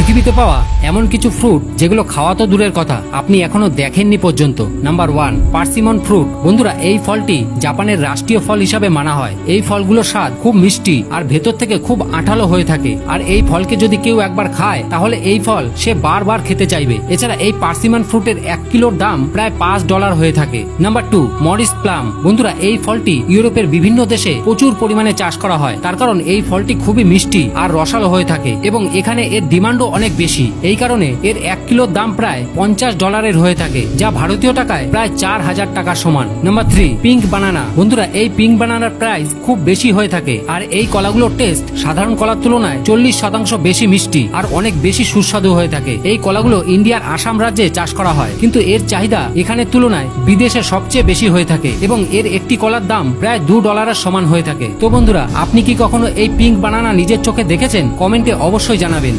পৃথিবীতে পাওয়া এমন কিছু ফ্রুট যেগুলো খাওয়া তো দূরের কথা, আপনি এখনও দেখেননি পর্যন্ত। নাম্বার ওয়ান পার্সিমন ফ্রুট বন্ধুরা, এই ফলটি জাপানের রাষ্ট্রীয় ফল হিসাবে মানা হয়। এই ফলগুলোর স্বাদ খুব মিষ্টি আর ভেতর থেকে খুব আঠালো হয়ে থাকে। আর এই ফলকে যদি কেউ একবার খায়, তাহলে এই ফল সে বারবার খেতে চাইবে। এছাড়া এই পার্সিমন ফ্রুটের এক কিলোর দাম প্রায় পাঁচ ডলার হয়ে থাকে। Number two Morris plum. বন্ধুরা, এই ফলটি ইউরোপের বিভিন্ন দেশে প্রচুর পরিমাণে চাষ করা হয়। তার কারণ এই ফলটি খুবই মিষ্টি আর রসালো হয়ে থাকে এবং এখানে এর ডিমান্ডও অনেক বেশি। এই কারণে এর এক কিলোর দাম প্রায় পঞ্চাশ ডলারের হয়ে থাকে, যা ভারতীয় টাকায় প্রায় চার হাজার টাকার সমান। নাম্বার থ্রি পিঙ্ক বানানা বন্ধুরা, এই পিঙ্ক বানানার প্রাইস খুব বেশি হয়ে থাকে, আর এই কলাগুলোর টেস্ট সাধারণ কলার তুলনায় চল্লিশ শতাংশ বেশি মিষ্টি, আর অনেক বেশি সুস্বাদু হয়ে থাকে। এই কলাগুলো ইন্ডিয়ার আসাম রাজ্যে চাষ করা হয়, কিন্তু এর চাহিদা এখানের তুলনায় বিদেশে সবচেয়ে বেশি হয়ে থাকে, এবং এর একটি কলার দাম প্রায় দু ডলারের সমান হয়ে থাকে। তো বন্ধুরা, আপনি কি কখনো এই পিঙ্ক বানানা নিজের চোখে দেখেছেন? কমেন্টে অবশ্যই জানাবেন।